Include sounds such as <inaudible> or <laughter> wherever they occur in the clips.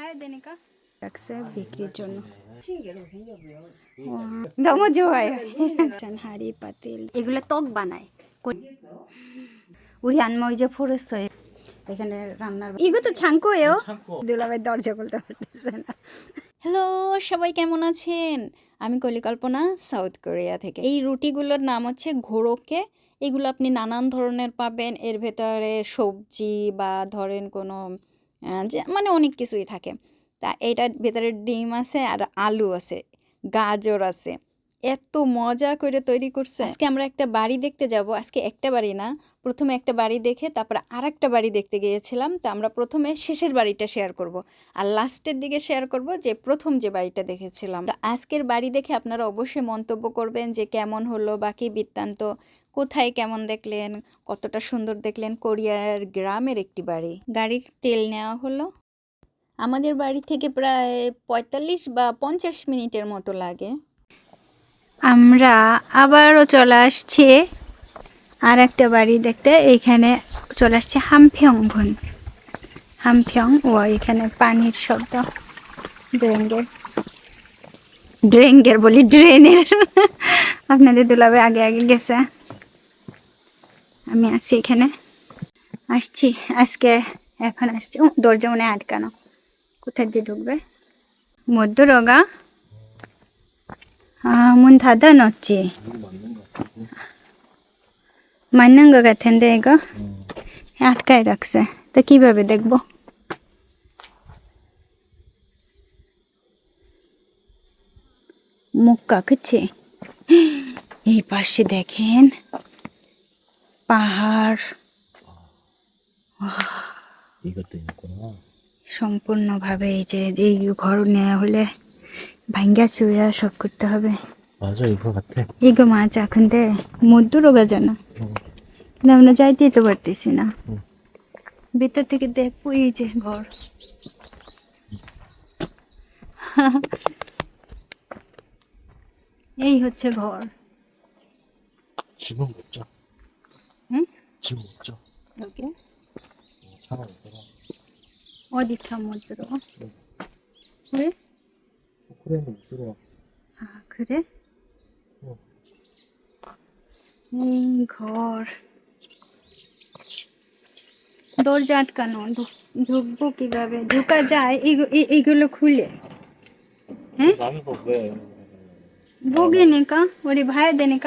है देने এগুলো ত্বক বানায়। এখানে রান্নার এগুলো তো দরজা হ্যালো সবাই কেমন আছেন? আমি কলিকল্পনা সাউথ কোরিয়া থেকে। এই রুটিগুলোর নাম হচ্ছে ঘোড়োকে। এগুলো আপনি নানান ধরনের পাবেন। এর ভেতরে সবজি বা ধরেন কোনো যে মানে অনেক কিছুই থাকে। তা এটার ভেতরে ডিম আছে আর আলু আছে, গাজর আছে। এত মজা করে তৈরি করছে। আজকে আমরা একটা বাড়ি দেখতে যাব। আজকে একটা বাড়ি না, প্রথমে একটা বাড়ি দেখে তারপরে আর একটা বাড়ি দেখতে গিয়েছিলাম। তা আমরা প্রথমে শেষের বাড়িটা শেয়ার করব আর লাস্টের দিকে শেয়ার করব যে প্রথম যে বাড়িটা দেখেছিলাম। তো আজকের বাড়ি দেখে আপনারা অবশ্যই মন্তব্য করবেন যে কেমন হলো বাকি বৃত্তান্ত কোথায় কেমন দেখলেন? কতটা সুন্দর দেখলেন কোরিয়ার গ্রামের একটি বাড়ি? গাড়ির তেল নেওয়া হলো। আমাদের বাড়ি থেকে প্রায় পঁয়তাল্লিশ বা পঞ্চাশ মিনিটের মতো লাগে। আমরা আবারও চলে আসছি আর একটা বাড়ি দেখতে। এইখানে চলে আসছে হামফিয়ং ভুন। হামফিয়ং, ও, এখানে পানির শব্দ। ড্রেঙ্গের। ড্রেঙ্গের বলি, ড্রেনের। <laughs> আপনাদের দুলাবে আগে আগে গেছে। আমি আসি এখানে। আসছি, আজকে এখন আসছি। ও দরজা মনে আটকানো। কোথায় দিয়ে ঢুকবে? মধ্য রোগা মুন ধাদা নচ্ছি মান্যাঙ্গ গাথেন দে গো। আটকায় রাখছে। তা কীভাবে দেখব? মুখ কাকছে এই পাশে দেখেন। পাহাড়। সম্পূর্ণ ভাবে এই যে এই ঘর নেওয়া হলে ভাঙ্গা চুয়া সব করতে হবে। এই গো মাছ এখন দে। মধ্য রোগা যেন। কিন্তু আমরা যাইতে তো পারতেছি না। ভিতর থেকে দেখব এই যে ঘর। এই হচ্ছে ঘর। 지금 먹자. 응? 지금 먹자. 여기 차가 있더라. 어디 참못 들어? 왜? 코리안도 못 들어와. 아 그래? 응. এই ঘর দরজা আটকানো ঢুক- ঢুকবো কিভাবে ঢুকা যায় এগু- এ- এগুলো খুলে 응? 남의 거 왜? 보기니까 우리 봐야 되니까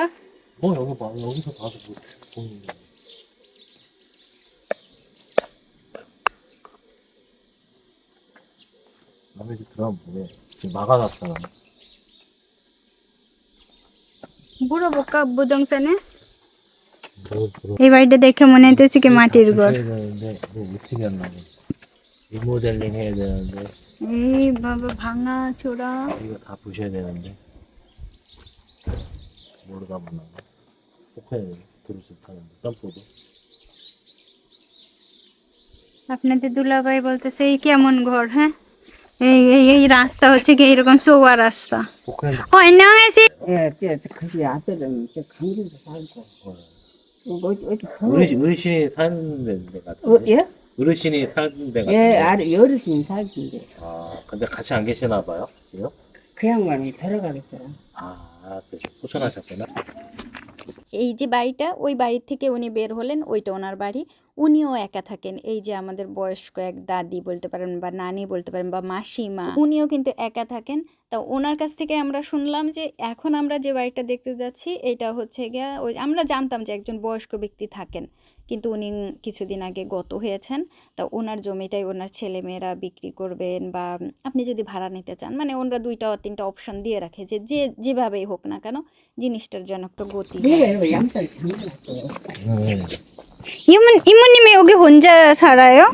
뭐 여기 봐. 여기서 봐도 뭐 보는 거. 남의 집 들어가면 뭐해? 지금 막아놨잖아. 물어볼까 부동산에 뭐 들어. এই বাড়িটা দেখে মনে হইতেছে কি মাটির ঘর 해야 되는데 뭐 어떻게 하려고? 리모델링 해야 되는데 এই বাবা ভাঙা চোরা 이거 다 부셔야 되는데 모르다 보나 폭탄이 들어서 타는데 점프도 আপনাদের দুলাভাই বলতেছে এই কেমন ঘর হ্যাঁ এই এই এই রাস্তা হচ্ছে কি এরকম সোয়া রাস্তা 폭탄이 어 안녕하세요 예, 그, 그시 아들은 저 강주도 살고, 어, 어디, 어디, 어르신 어르신이 사는 데 같아. 어, 예? 어르신이 사는 데 같아. 예, 아래 어르신이 살던데, 아 근데 같이 안 계시나 봐요. 그래요? 그 양반이 들어가겠더라. 아 그래서 포천하셨구나. এই যে বাড়িটা ওই বাড়ি থেকে উনি বের হলেন ওইটা ওনার বাড়ি উনিও একা থাকেন। এই যে আমাদের বয়স্ক এক দাদি বলতে পারেন বা নানি বলতে পারেন বা মাসিমা উনিও কিন্তু একা থাকেন। তা ওনার কাছ থেকে আমরা শুনলাম যে এখন আমরা যে বাড়িটা দেখতে যাচ্ছি এটা হচ্ছে গিয়া ওই আমরা জানতাম যে একজন বয়স্ক ব্যক্তি থাকেন। কিন্তু উনি কিছুদিন আগে গত হয়েছেন। তা ওনার জমিটাই ওনার ছেলেমেয়েরা বিক্রি করবেন বা আপনি যদি ভাড়া নিতে চান মানে ওনারা দুইটা তিনটা অপশন দিয়ে রাখে যে যে যেভাবেই হোক না কেন জিনিসটার যেন একটা গতি 이모, 이모님이 여기 혼자 살아요?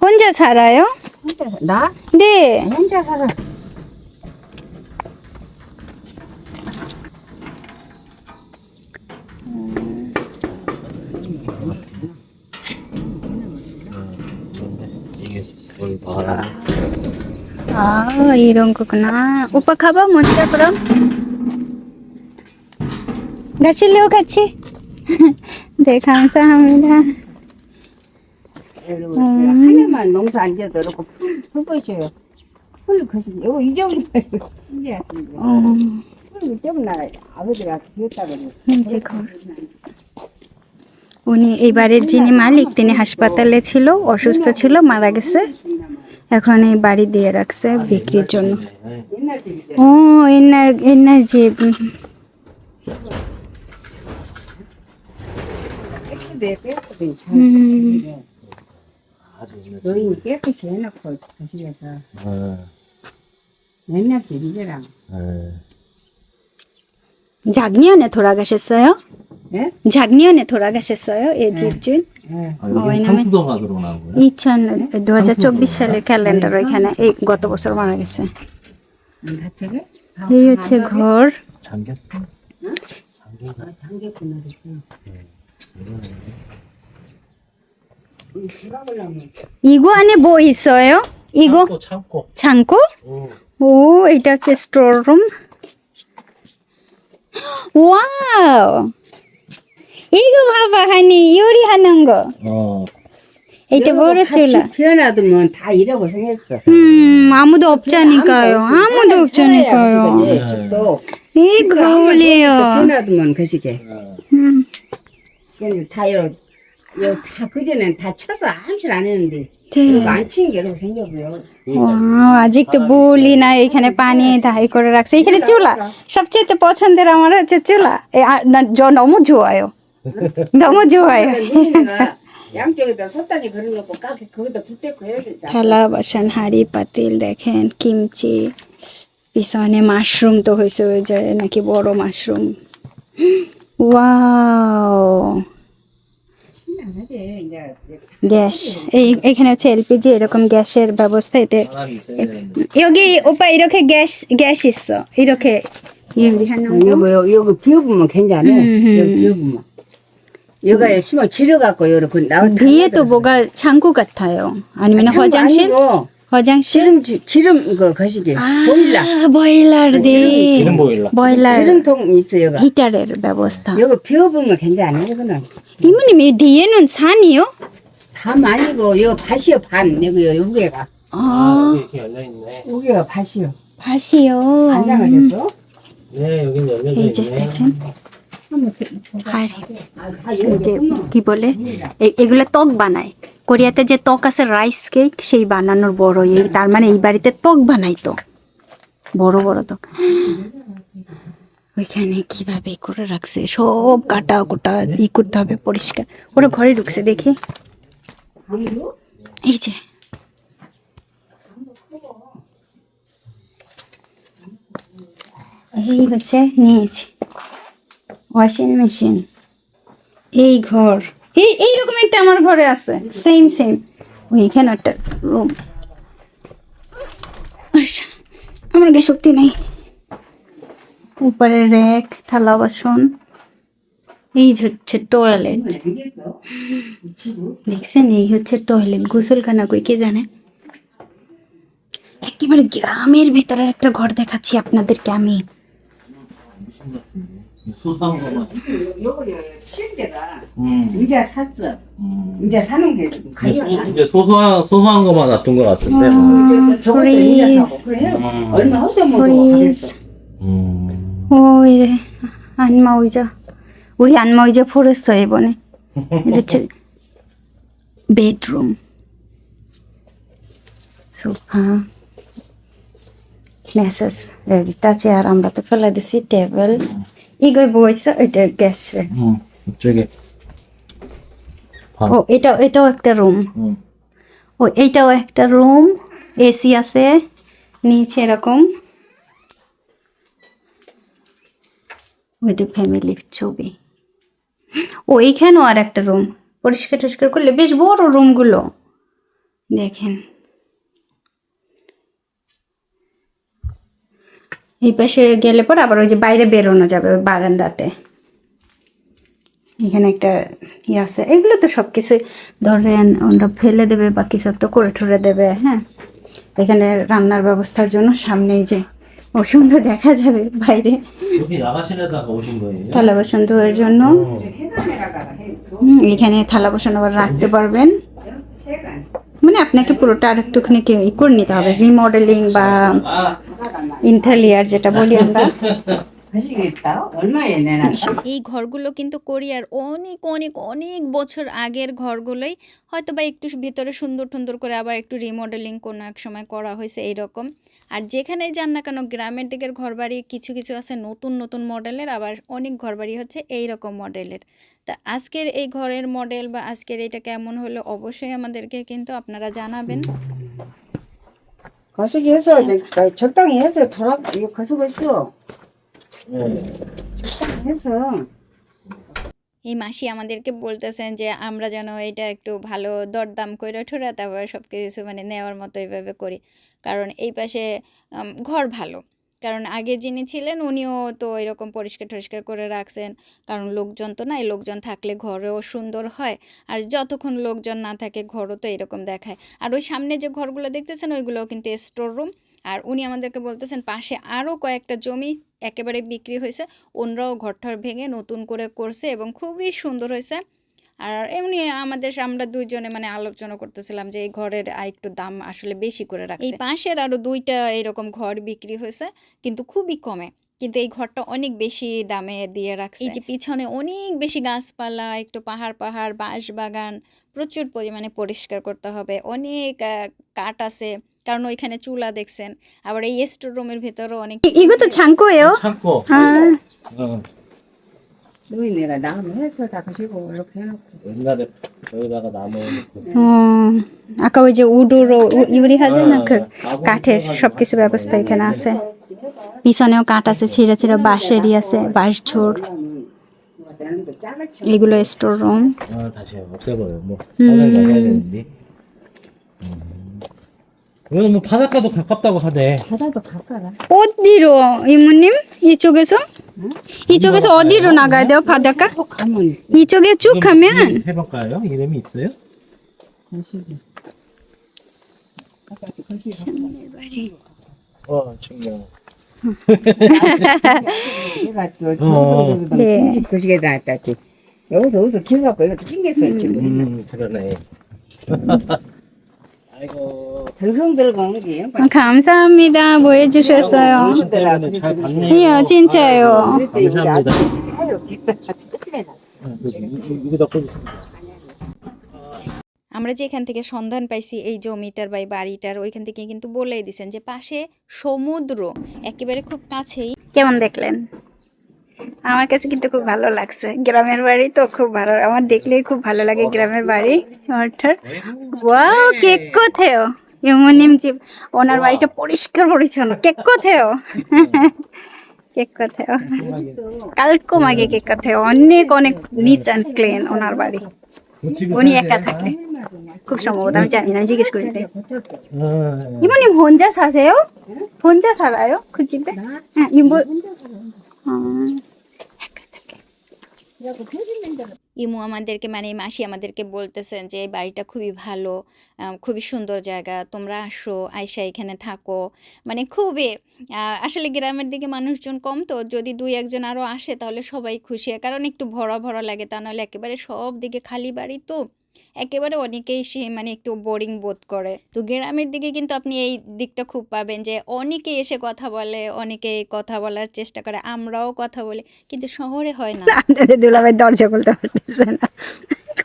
혼자 살아요? 혼자, 나? 네. 혼자 살아. 근데 이게 뭘 봐라. 아, 이런 거구나. 오빠 가봐, 먼저 그럼. 가실래요, 같이? <laughs> 네, 감사합니다. 하나만 농사 안 지어도 그렇고, hul고 있어요. hul고 거시기. 이거 잊어버렸어요. 이제 왔습니다. ও hul고 때문에 아버지가 그랬다 그래. এই যে ঘর উনি এই বাড়ির যিনি মালিক তিনি হাসপাতালে ছিল অসুস্থ ছিল মারা গেছে এখন এই বাড়ি দিয়ে রাখছে বিক্রির জন্য 옛날 집이죠. ও এনার এনার যে উম, 깨끗해, 깨끗해. 잘. 음. 아주 옛날 여기 깨끗이 해놓고 거실에서 어, 옛날 집이잖아. 예. 작년에 돌아가셨어요? 예? 작년에 돌아가셨어요? 이 집주인? 예. 아, 어, 여기 왜냐면- 상수동학으로 나온 거야? 2000 2024 সালের ক্যালেন্ডার ওইখানে এই গত বছর মারা গেছে 안 다쳐게? এই হচ্ছে ঘর 잠겼어? 잠긴 아, 잠겼구나. 그랬구나. 이 들어가려면 이거 안에 뭐 있어요? 이거 창고, 창고. 창고? 오, 이게 제 스토어룸. 와우. 이거 봐봐, 하니 요리하는 거. 어. 이게 모르줄라. 태어나도면 다 이라고 생겼어. 음, 아무도 없자니까요. 아무도 없자니까요. 이 거울이요. 태어나도면 그시게. 음, 근데 다 이러, 이러 다 그전엔 다 쳐서 아무실 안 했는데. 네. 이거 안친 게 이러고 생겨고요. ওয়াও আজকে বলি না এখানে পানি ধাই করে রাখছে এখানে চুলা সবচেয়ে পছন্দের আমার হচ্ছে চুলা এ, 아, 나 저 너무 좋아요 너무 좋아요 누나가 양쪽에다 섰다니 그려놓고 까게 거기다 불 떼고 해야 되잖아. থালা বাসন হাঁড়ি পাতিল দেখেন কিমচি পিছনে মাশরুম তো হয়েছে ওই যে নাকি বড় মাশরুম ওয়াও 신나하지 이제. গ্যাস এই এখানে হচ্ছে এলপিজি এরকম গ্যাসের ব্যবস্থা এতে 사람이 있어야 되는데 여기 오빠 이렇게 গ্যাস গ্যাস 있어 이렇게 요리하는 거 여기 여기, 여기 비워보면 괜찮아. 음, 여기 비워보면. 여기에 심어 지려갖고 이렇게 나온 뒤에 또 뭐가 창고 같아요 아니면 화장실 화장실? 지름 지름 그 거시기 보일라 보일러 네. 기름 보일러. 보일러. 지름통 있어 여기 히터를 배웠어 네. 여기 비워보면 괜찮아 이거는 이모님 이 뒤에는 산이요? 밤 아니고 아, 여기 밭이요 반 여기 여기가 아, 이렇게 열려 있네. 여기가 밭이요 밭이요. 안 나가겠어? 음. 네, 여기 열려져 있네. 이렇게. আর কি বলে? এগুলো ত্বক বানায়। কোরিয়াতে যে ত্বক আছে রাইস কেক সেই বানানোর বড় এই তার মানে এই বাড়িতে ত্বক বানাই বানাইতো। বড় বড় ত্বক। ওইখানে কীভাবে করে রাখছে? সব কাটা কোটা ই করতে হবে পরিষ্কার। ওরা ঘরে ঢুকছে, দেখি। এই যে। এই হচ্ছে, নিয়েছি। Washing machine. এই ঘর। এই, এইরকম একটা আমার ঘরে আছে। সেম সেম ওইখানে একটা রুম আচ্ছা আমার গায়ে শক্তি নেই। উপরে র্যাক থালা, বাসন। এই হচ্ছে টয়লেট দেখছেন, এই হচ্ছে টয়লেট গোসলখানা কই কে জানে? একেবারে গ্রামের ভিতরের একটা ঘর দেখাচ্ছি আপনাদেরকে আমি। 소소한 거만 요거는 쉴 데가 음. 이제 샀어. 음. 이제 사는 게 이제, 가격이 소, 이제 소소한 소소한 거만 놔둔 것 같은데 안 저것도 이제 프리즈. 사고 그래. 음. 얼마 허도 못 프리즈. 하겠어. 음. 오 이래 안마 의자 우리 안마 의자 버렸어 이번에 이렇게 베드룸 소파 নেসেস এটা চেয়ার আমরা তো ফেলে দিছি টেবিল ইগোয় বইছে এটা গ্যাস রে হুম ও এটা এটাও একটা রুম ও এইটাও একটা রুম এসি আছে নিচে এরকম। উইথ ফ্যামিলির ছবি। ও এইখানেও আর একটা রুম পরিষ্কার টরিষ্কার করলে বেশ বড় রুমগুলো দেখেন। এই পাশে গেলে পর আবার ওই যে বাইরে বেরোনো যাবে ওই বারান্দাতে। এখানে একটা ইয়ে আছে। এগুলো তো সব কিছু ধরেন ওরা ফেলে দেবে বা কিছু একটা করে ঠরে দেবে হ্যাঁ? এখানে রান্নার ব্যবস্থার জন্য সামনেই যে অসুন্দর দেখা যাবে বাইরে। থালা বাসন ধোয়ার জন্য এখানে থালা বাসন আবার রাখতে পারবেন। মানে আপনাকে পুরোটা আর একটুখানি করে নিতে হবে রিমডেলিং বা ইন্থালিয়ার যেটা বলি আমরা। 하시겠다? 얼마에 내놨어? এই ঘরগুলো কিন্তু কোরিয়ার অনেক অনেক অনেক বছর আগের ঘরগুলোই হয়তো বা একটু ভিতরে সুন্দর টুন্দর করে আবার একটু রিমডেলিং কোনো এক সময় করা হয়েছে এইরকম আর যেখানেই যান না কেন গ্রামের দিকের ঘরবাড়ি কিছু কিছু আছে নতুন নতুন মডেলের আবার অনেক ঘরবাড়ি হচ্ছে এই রকম মডেলের তা আজকের এই ঘরের মডেল বা আজকের এটা কেমন হলো অবশ্যই আমাদেরকে কিন্তু আপনারা জানাবেন 거시기 해서 이제 적당히 해서 돌아 이거 거시고 있어. এই মাসি আমাদেরকে বলতেছেন যে, আমরা যেন এটা একটু ভালো দরদাম করে ঠোরা তারপরে সব কিছু মানে নেওয়ার মতো এইভাবে করি। কারণ এই পাশে ঘর ভালো। কারণ আগে যিনি ছিলেন, উনিও তো এরকম পরিষ্কার টরিষ্কার করে রাখছেন। কারণ লোকজন তো নাই, লোকজন থাকলে ঘরেও সুন্দর হয়। আর যতক্ষণ লোকজন না থাকে, ঘরও তো এরকম দেখায়। আর ওই সামনে যে ঘরগুলো দেখতেছেন, ওইগুলোও কিন্তু স্টোর রুম আর উনি আমাদেরকে বলতেছেন, পাশে আরও কয়েকটা জমি একেবারে বিক্রি হয়েছে। ওনরাও ঘরটার ভেঙে নতুন করে করছে এবং খুবই সুন্দর হয়েছে। আর এমনি আমাদের আমরা দুইজনে মানে আলোচনা করতেছিলাম যে এই ঘরের একটু দাম আসলে বেশি করে রাখছে। এই পাশের আরও দুইটা এরকম ঘর বিক্রি হয়েছে কিন্তু খুবই কমে। কিন্তু এই ঘরটা অনেক বেশি দামে দিয়ে রাখছে। এই যে পিছনে অনেক বেশি গাছপালা একটু পাহাড় পাহাড় বাঁশ বাগান প্রচুর পরিমাণে পরিষ্কার করতে হবে। অনেক কাঠ আছে। কারণ ওইখানে চুলা দেখছেন। আবার এই স্টোর রুমের ভেতরও অনেক ইগো তো ছাঙ্কো এও ছাঙ্কো। হ্যাঁ। দুই নেগা দাম টাকা আঁকা ওই যে উডুর ইউরি হাজে না কাঠের সবকিছু ব্যবস্থা এখানে আছে। পিছনেও কাঠ আছে ছিঁড়ে ছিঁড়ে বাঁশেরই আছে বাঁশ ঝোর। এগুলো স্টোর রুম হুম। 없애버려. 뭐. 음. 뭐 바닷가도 가깝다고 하네. 바다도 가까라. 어디로 이모님 이쪽에서 이쪽에서 어디로 나가야 돼요 바닷가 또 가면 이쪽에 쭉 가면 해볼까요? 이름이 있어요? 거시기. 아까 그 거시기. 어, 청년. 내가 또 어. 정도 네. 거시기에 나왔다지. 여기서 여기서 길 갖고 이것도 찡겼어 지금. 음, 그러네. <laughs> 감사합니다 뭐 해주셨어요 오신다면 잘 봤네요. 이요 진짜예요 감사합니다. 아유 기다. 응, 여기, 여기다 꽂으세요. আমরা যেখান থেকে সন্ধান পাইছি এই জমিটার বা এই বাড়িটার ওইখান থেকে কিন্তু বলেই দিছেন যে পাশে সমুদ্র একেবারে খুব কাছেই কেমন দেখলেন আমার কাছে কিন্তু খুব ভালো লাগছে। গ্রামের বাড়ি তো খুব ভালো, আমার দেখলেই খুব ভালো লাগে গ্রামের বাড়ি, অর্থাৎ ওয়াও, কেক কোথায়? ইমনিম জিপ ওনার বাড়িটা পরিষ্কার পরিচ্ছন্ন, কেক কোথায়? কেক কোথায়? কালকম আগে কেক কোথায়? অনেক অনেক নিট অ্যান্ড ক্লিন ওনার বাড়ি। উনি একা থাকে, খুব সম্ভবত, আমি জানি না জিজ্ঞেস করি। ইমনি ভঞ্জা ও ভঞ্জা সারায়ও খুঁজিতে। হ্যাঁ ইমু আমাদেরকে মানে মাসি আমাদেরকে বলতেছেন যে, এই বাড়িটা খুবই ভালো খুবই সুন্দর জায়গা, তোমরা আসো আয়সা এখানে থাকো। মানে খুবই আসলে গ্রামের দিকে মানুষজন কম তো, যদি দুই একজন আরও আসে তাহলে সবাই খুশি হয়, কারণ একটু ভরা ভরা লাগে তা নাহলে একেবারে সব দিকে খালি বাড়ি তো। একেবারে অনেকেই সে মানে একটু বোরিং বোধ করে। তো গ্রামের দিকে কিন্তু আপনি এই দিকটা খুব পাবেন যে অনেকে এসে কথা বলে অনেকে কথা বলার চেষ্টা করে আমরাও কথা বলি কিন্তু শহরে হয় না। আপনাদের দুলাভাই দরজা খুলতে পারতেছে না।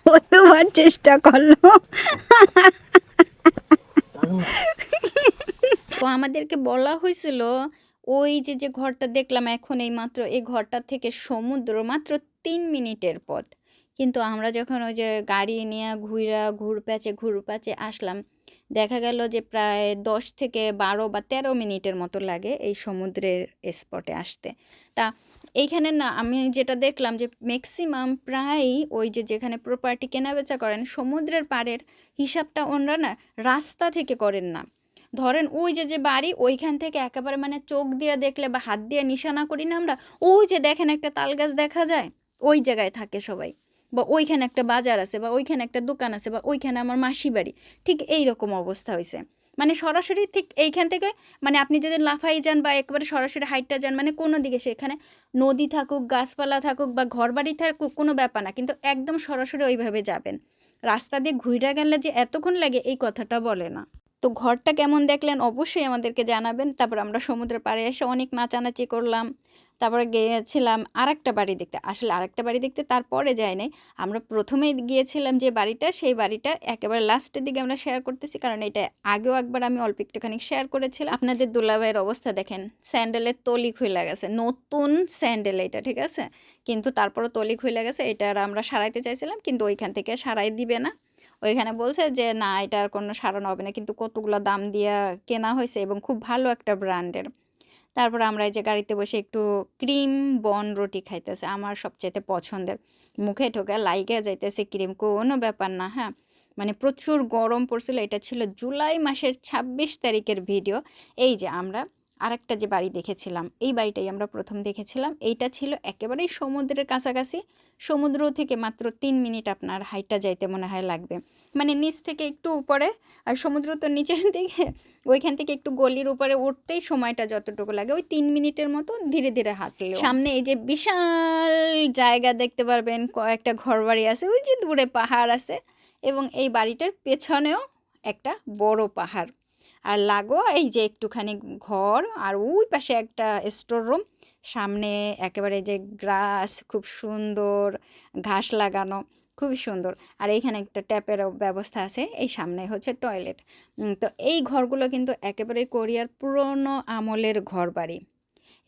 কতবার চেষ্টা করল। তো আমাদেরকে বলা হয়েছিল ওই যে যে ঘরটা দেখলাম এখন এই মাত্র এই ঘরটা থেকে সমুদ্র মাত্র তিন মিনিটের পথ। কিন্তু আমরা যখন ওই যে গাড়ি নিয়ে ঘুরা ঘুর প্যাচে ঘুর প্যাচে আসলাম, দেখা গেল যে প্রায় দশ থেকে বারো বা তেরো মিনিটের মতো লাগে এই সমুদ্রের স্পটে আসতে। তা এইখানে না, আমি যেটা দেখলাম যে ম্যাক্সিমাম প্রায়ই ওই যে যেখানে প্রপার্টি কেনাবেচা করেন, সমুদ্রের পাড়ের হিসাবটা ওনারা না রাস্তা থেকে করেন না। ধরেন ওই যে যে বাড়ি, ওইখান থেকে একেবারে মানে চোখ দিয়ে দেখলে বা হাত দিয়ে নিশানা করি না আমরা, ওই যে দেখেন একটা তাল গাছ দেখা যায়, ওই জায়গায় থাকে সবাই। বা ওইখানে একটা বাজার আছে বা ওইখানে একটা দোকান আছে বা ওইখানে আমার মাসি বাড়ি, ঠিক এই রকম অবস্থা হয়েছে মানে সরাসরি ঠিক এইখান থেকে মানে আপনি যদি লাফাই যান বা একেবারে সরাসরি হাইটটা যান মানে কোনো দিকে সেখানে নদী থাকুক, গাছপালা থাকুক বা ঘরবাড়ি থাকুক, কোনো ব্যাপার না। কিন্তু একদম সরাসরি ওইভাবে যাবেন। রাস্তা দিয়ে ঘুরে গেলে যে এতক্ষণ লাগে এই কথাটা বলে না। তো ঘরটা কেমন দেখলেন অবশ্যই আমাদেরকে জানাবেন। তারপর আমরা সমুদ্রের পাড়ে এসে অনেক নাচানাচি করলাম। তারপরে গিয়েছিলাম আরেকটা বাড়ি দেখতে। আসলে আরেকটা বাড়ি দেখতে তারপরে যায়নি আমরা প্রথমেই গিয়েছিলাম যে বাড়িটা, সেই বাড়িটা একেবারে লাস্টের দিকে আমরা শেয়ার করতেছি, কারণ এটা আগেও একবার আমি অল্প একটুখানি শেয়ার করেছিলাম। আপনাদের দুলাভাইয়ের অবস্থা দেখেন স্যান্ডেলের তলি খুলে গেছে, নতুন স্যান্ডেল এটা, ঠিক আছে? কিন্তু তারপরও তলি খুলে গেছে, এটা আমরা সারাইতে চাইছিলাম, কিন্তু ওইখান থেকে সারাই দিবে না। ওইখানে বলছে যে, না এটার কোনো সারানো হবে না। কিন্তু কতগুলো দাম দিয়ে কেনা হয়েছে এবং খুব ভালো একটা ব্র্যান্ডের তারপর আমরা এই যে গাড়িতে বসে একটু ক্রিম বন রুটি খাইতেছে, আমার সবচেয়ে পছন্দের। মুখে ঠোকা লাইগে যাইতেছে ক্রিম, কোনো ব্যাপার না হ্যাঁ? মানে প্রচুর গরম পড়ছিল, এটা ছিল জুলাই মাসের ছাব্বিশ তারিখের ভিডিও। এই যে আমরা আরেকটা যে বাড়ি দেখেছিলাম, এই বাড়িটাই আমরা প্রথম দেখেছিলাম। এইটা ছিল একেবারেই সমুদ্রের কাছাকাছি। সমুদ্র থেকে মাত্র তিন মিনিট আপনার হাইটটা যাইতে মনে হয় লাগবে। মানে নিচ থেকে একটু উপরে আর সমুদ্র তো নিচের দিকে, ওইখান থেকে একটু গলির উপরে উঠতেই সময়টা যতটুকু লাগে, ওই তিন মিনিটের মতো ধীরে ধীরে হাঁটলে সামনে এই যে বিশাল জায়গা দেখতে পারবেন, কয়েকটা ঘর বাড়ি আছে, ওই যে দূরে পাহাড় আছে। এবং এই বাড়িটার পেছনেও একটা বড় পাহাড়। আর লাগো এই যে একটুখানি ঘর আর ওই পাশে একটা স্টোর রুম সামনে একেবারে যে গ্রাস খুব সুন্দর ঘাস লাগানো, খুবই সুন্দর। আর এইখানে একটা ট্যাপের ব্যবস্থা আছে, এই সামনে হচ্ছে টয়লেট তো এই ঘরগুলো কিন্তু একেবারে কোরিয়ার পুরনো আমলের ঘর বাড়ি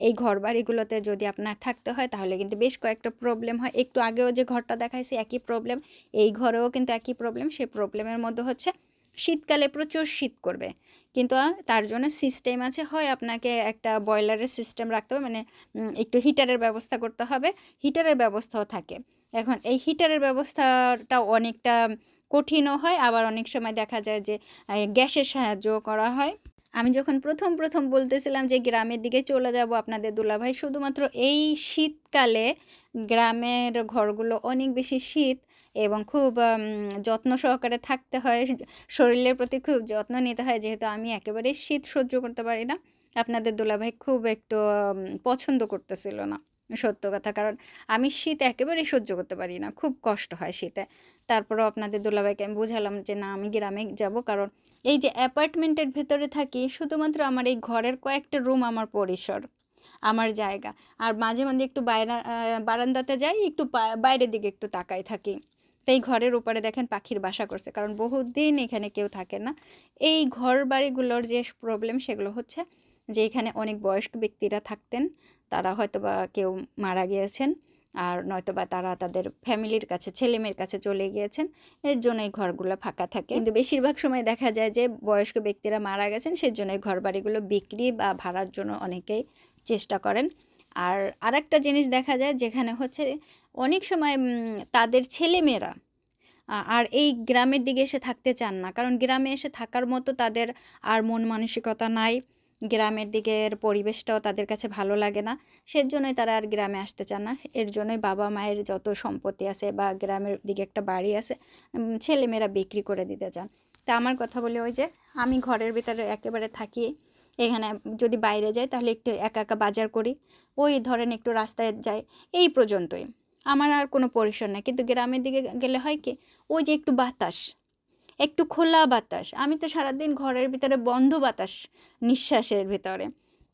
এই ঘর বাড়িগুলোতে যদি আপনার থাকতে হয়, তাহলে কিন্তু বেশ কয়েকটা প্রবলেম হয়। একটু আগেও যে ঘরটা দেখাইছি, একই প্রবলেম এই ঘরেও কিন্তু একই প্রবলেম সেই প্রবলেমের মধ্যে হচ্ছে শীতকালে প্রচুর শীত করবে। কিন্তু তার জন্য সিস্টেম আছে, হয় আপনাকে একটা বয়লারের সিস্টেম রাখতে হবে মানে একটু হিটারের ব্যবস্থা করতে হবে। হিটারের ব্যবস্থাও থাকে। এখন এই হিটারের ব্যবস্থাটা অনেকটা কঠিনও হয়, আবার অনেক সময় দেখা যায় যে গ্যাসের সাহায্য করা হয়। আমি যখন প্রথম প্রথম বলতেছিলাম যে, গ্রামের দিকে চলে যাব আপনাদের দুলাভাই, শুধুমাত্র এই শীতকালে গ্রামের ঘরগুলো অনেক বেশি শীত এবং খুব যত্ন সহকারে থাকতে হয়। শরীরের প্রতি খুব যত্ন নিতে হয়, যেহেতু আমি একেবারেই শীত সহ্য করতে পারি না। আপনাদের দুলাভাই খুব একটু পছন্দ করতেছিল না, সত্য কথা। কারণ আমি শীত একেবারেই সহ্য করতে পারি না, খুব কষ্ট হয় শীতে। তারপরেও আপনাদের দুলাভাইকে আমি বুঝালাম যে, না, আমি গ্রামে যাব। কারণ এই যে অ্যাপার্টমেন্টের ভেতরে থাকি, শুধুমাত্র আমার এই ঘরের কয়েকটা রুম আমার পরিসর, আমার জায়গা। আর মাঝে মাঝে একটু বাইরা বারান্দাতে যাই, একটু বাইরের দিকে একটু তাকাই থাকি। তো এই ঘরের উপরে দেখেন পাখির বাসা করছে, কারণ বহুদিন এখানে কেউ থাকে না। এই ঘর বাড়িগুলোর যে প্রবলেম সেগুলো হচ্ছে যে এখানে অনেক বয়স্ক ব্যক্তিরা থাকতেন, তারা হয়তো বা কেউ মারা গিয়েছেন আর নয়তো বা তারা তাদের ফ্যামিলির কাছে, ছেলেমেয়ের কাছে চলে গিয়েছেন। এর জন্য এই ঘরগুলো ফাঁকা থাকে। কিন্তু বেশিরভাগ সময় দেখা যায় যে বয়স্ক ব্যক্তিরা মারা গেছেন সেজন্য এই ঘর বাড়িগুলো বিক্রি বা ভাড়ার জন্য অনেকেই চেষ্টা করেন। আর আরেকটা জিনিস দেখা যায় যেখানে হচ্ছে অনেক সময় তাদের ছেলেমেয়েরা আর এই গ্রামের দিকে এসে থাকতে চান না। কারণ গ্রামে এসে থাকার মতো তাদের আর মন মানসিকতা নাই। গ্রামের দিকের পরিবেশটাও তাদের কাছে ভালো লাগে না। সেজন্যই তারা আর গ্রামে আসতে চান না। এর জন্যই বাবা মায়ের যত সম্পত্তি আছে বা গ্রামের দিকে একটা বাড়ি আছে ছেলেমেয়েরা বিক্রি করে দিতে চান। তা আমার কথা বলে ওই যে, আমি ঘরের ভিতরে একেবারে থাকি। এখানে যদি বাইরে যাই তাহলে একটু একা একা বাজার করি। ওই ধরেন একটু রাস্তায় যাই। এই পর্যন্তই। আমার আর কোনো পরিসর নেই। কিন্তু গ্রামের দিকে গেলে হয় কি, ওই যে একটু বাতাস, একটু খোলা বাতাস। আমি তো সারাদিন ঘরের ভিতরে বন্ধ বাতাস নিঃশ্বাসের ভিতরে।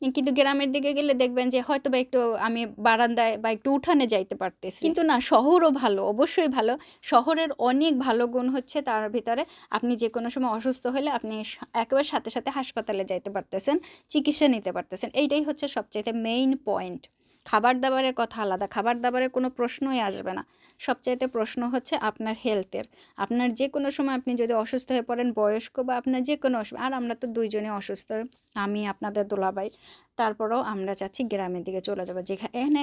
কিন্তু গ্রামের দিকে গেলে দেখবেন যে হয়তো বা একটু আমি বারান্দায় বা একটু উঠানে যাইতে পারতেছি। কিন্তু না, শহরও ভালো, অবশ্যই ভালো। শহরের অনেক ভালো গুণ হচ্ছে তার ভিতরে আপনি যে কোনো সময় অসুস্থ হলে আপনি একেবারে সাথে সাথে হাসপাতালে যাইতে পারতেছেন, চিকিৎসা নিতে পারতেছেন। এইটাই হচ্ছে সবচাইতে মেইন পয়েন্ট খাবার দাবারের কথা আলাদা খাবার দাবারের কোনো প্রশ্নই আসবে না। সবচাইতে প্রশ্ন হচ্ছে আপনার হেলথের আপনার যে কোনো সময় আপনি যদি অসুস্থ হয়ে পড়েন, বয়স্ক বা আপনার যে কোনো আর আমরা তো দুইজনে অসুস্থ, আমি, আপনাদের দোলাবাই, তারপরেও আমরা চাচ্ছি গ্রামের দিকে চলে যাব। যেখানে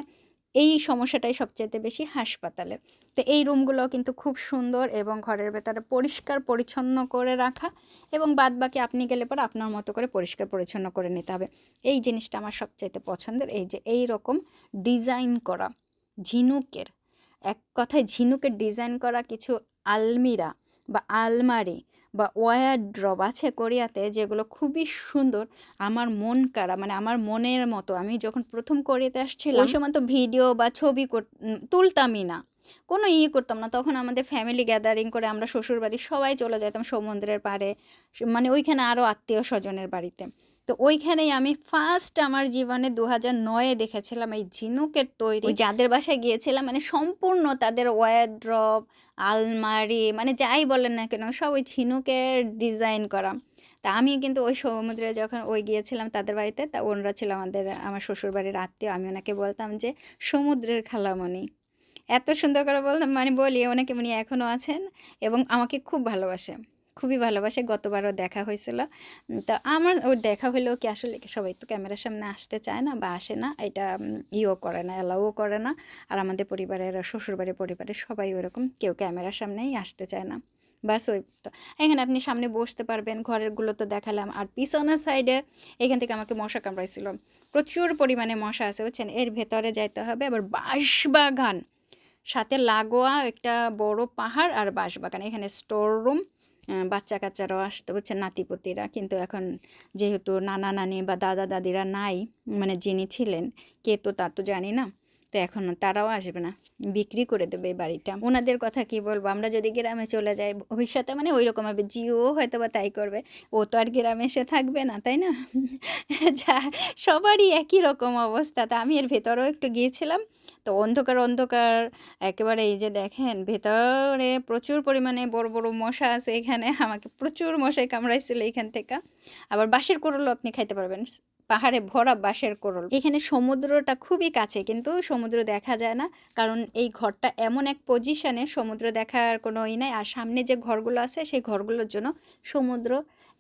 এই সমস্যাটাই সবচাইতে বেশি হাসপাতালে। তো এই রুমগুলো কিন্তু খুব সুন্দর এবং ঘরের ভেতরে পরিষ্কার, পরিচ্ছন্ন করে রাখা এবং বাদ বাকি আপনি গেলে পরে আপনার মতো করে পরিষ্কার, পরিচ্ছন্ন করে নিতে হবে। এই জিনিসটা আমার সবচাইতে পছন্দের। এই যে এই রকম ডিজাইন করা ঝিনুকের, এক কথায় ঝিনুকের ডিজাইন করা কিছু আলমিরা বা আলমারি বা ওয়ার ড্রপ আছে কোরিয়াতে যেগুলো খুবই সুন্দর, আমার মন কাড়া মানে আমার মনের মতো। আমি যখন প্রথম কোরিয়াতে আসছিলাম ওই সময় তো ভিডিও বা ছবি কর- তুলতামই না। কোনো ই করতাম না। তখন আমাদের ফ্যামিলি গ্যাদারিং করে আমরা শ্বশুরবাড়ি সবাই চলে যেতাম সমুদ্রের পাড়ে মানে ওইখানে আরও আত্মীয় স্বজনের বাড়িতে। তো ওইখানেই আমি ফার্স্ট আমার জীবনে দু হাজার নয়ে দেখেছিলাম এই ঝিনুকের তৈরি। যাদের বাসায় গিয়েছিলাম মানে সম্পূর্ণ তাদের ওয়ারড্রপ আলমারি মানে যাই বলেন না কেন, সব ওই ঝিনুকের ডিজাইন করা। তা আমি কিন্তু ওই সমুদ্রে যখন ওই গিয়েছিলাম তাদের বাড়িতে, তা ওনারা ছিল আমাদের, আমার শ্বশুর বাড়ির আত্মীয়, আমি ওনাকে বলতাম যে, সমুদ্রের খালামণি। এত সুন্দর করে বলতাম মানে বলি, ওনাকে উনি এখনও আছেন এবং আমাকে খুব ভালোবাসে। খুবই ভালোবাসে, গতবারও দেখা হয়েছিল। তো আমার ও দেখা হলেও কি আসলে সবাই তো ক্যামেরার সামনে আসতে চায় না বা আসে না, এটা ইও করে না অ্যালাউও করে না। আর আমাদের পরিবারের, শ্বশুরবাড়ির পরিবারের সবাই ওরকম, কেউ ক্যামেরার সামনেই আসতে চায় না। বাস ওই তো। এখানে আপনি সামনে বসতে পারবেন, ঘরেরগুলো তো দেখালাম। আর পিছনের সাইডে এখান থেকে আমাকে মশা কামড়াইছিল। প্রচুর পরিমাণে মশা আছে, বুঝছেন? এর ভেতরে যাইতে হবে, আবার বাঁশবাগান। সাথে লাগোয়া একটা বড় পাহাড় আর বাঁশবাগান। এখানে স্টোর রুম বাচ্চা কাচ্চারাও আসতে, বুঝছেন, নাতিপতিরা। কিন্তু এখন যেহেতু নানা নানি বা দাদা দাদিরা নাই মানে যিনি ছিলেন, কে তো তা তো জানি না, তো এখন তারাও আসবে না, বিক্রি করে দেবে এই বাড়িটা। ওনাদের কথা কি বলব, আমরা যদি গ্রামে চলে যাই, ভবিষ্যতে মানে ওই রকম হবে জিও হয়তো বা তাই করবে, ও তো আর গ্রামে এসে থাকবে না, তাই না? <laughs> যা, সবারই একই রকম অবস্থা, তা আমি এর ভেতরেও একটু গিয়েছিলাম তো অন্ধকার অন্ধকার। একেবারে এই যে দেখেন, ভেতরে প্রচুর পরিমাণে বড় বড় মশা আছে এখানে। <laughs> আমাকে প্রচুর মশাই কামড়াইছিল এখান থেকে। আবার বাঁশের কোরলও আপনি খাইতে পারবেন। পাহাড়ে ভরা বাঁশের কোরল এখানে সমুদ্রটা খুবই কাছে, কিন্তু সমুদ্র দেখা যায় না। কারণ এই ঘরটা এমন এক পজিশনে সমুদ্র দেখার কোনো ই নাই। আর সামনে যে ঘরগুলো আছে, সেই ঘরগুলোর জন্য সমুদ্র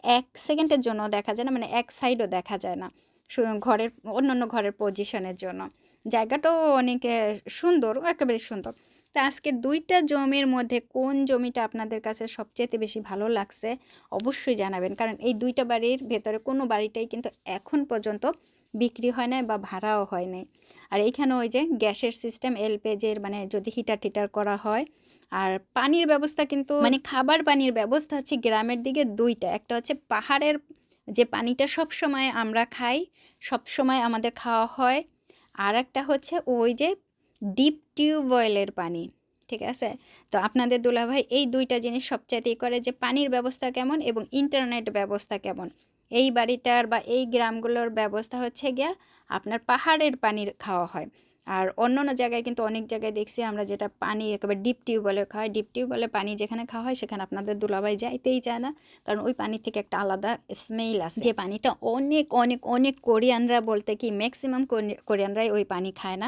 এক সেকেন্ডের জন্য দেখা যায় না মানে এক সাইডও দেখা যায় না। ঘরের, অন্যান্য ঘরের পজিশনের জন্য। জায়গাটাও অনেক সুন্দর একেবারে সুন্দর। তা আজকে দুইটা জমির মধ্যে কোন জমিটা আপনাদের কাছে সবচেয়ে বেশি ভালো লাগছে অবশ্যই জানাবেন। কারণ এই দুইটা বাড়ির ভেতরে কোনো বাড়িটাই কিন্তু এখন পর্যন্ত বিক্রি হয় নাই বা ভাড়াও হয় নাই। আর এইখানে ওই যে গ্যাসের সিস্টেম এলপিজের মানে যদি হিটার টিটার করা হয়। আর পানির ব্যবস্থা কিন্তু মানে খাবার পানির ব্যবস্থা হচ্ছে গ্রামের দিকে দুইটা। একটা হচ্ছে পাহাড়ের যে পানিটা সব সময় আমরা খাই সব সময় আমাদের খাওয়া হয়। আর একটা হচ্ছে ওই যে ডিপ টিউবওয়েলের পানি, ঠিক আছে? তো আপনাদের দুলাভাই, এই দুইটা জিনিস সবচাইতে করে যে পানির ব্যবস্থা কেমন এবং ইন্টারনেট ব্যবস্থা কেমন। এই বাড়িটার বা এই গ্রামগুলোর ব্যবস্থা হচ্ছে গিয়া আপনার পাহাড়ের পানির খাওয়া হয়। আর অন্য অন্য জায়গায় কিন্তু অনেক জায়গায় দেখছি আমরা যেটা পানি একেবারে ডিপ টিউবওয়েলে খাওয়া ডিপ টিউবওয়েলে পানি যেখানে খাওয়া হয়, সেখানে আপনাদের দুলাবাই যাইতেই যায় না। কারণ ওই পানির থেকে একটা আলাদা স্মেল আছে যে পানিটা অনেক অনেক অনেক কোরিয়ানরা বলতে কি ম্যাক্সিমাম কোরিয়ানরাই ওই পানি খায় না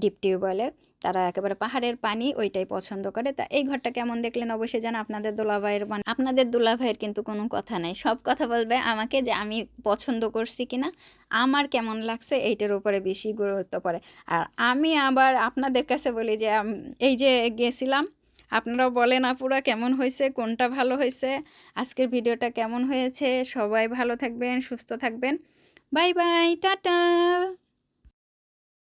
ডিপ টিউবওয়েলের তারা একেবারে পাহাড়ের পানি ওইটাই পছন্দ করে। তা এই ঘরটা কেমন দেখলেন অবশ্যই জানা আপনাদের দুলাভাইয়ের মানে আপনাদের দুলাভাইয়ের কিন্তু কোনো কথা নাই। সব কথা বলবে আমাকে যে আমি পছন্দ করছি কিনা। আমার কেমন লাগছে এইটার উপরে বেশি গুরুত্ব পড়ে। আর আমি আবার আপনাদের কাছে বলি যে এই যে গেছিলাম, আপনারাও বলেন আপুরা কেমন হয়েছে, কোনটা ভালো হয়েছে, আজকের ভিডিওটা কেমন হয়েছে, সবাই ভালো থাকবেন, সুস্থ থাকবেন। Bye bye, tata.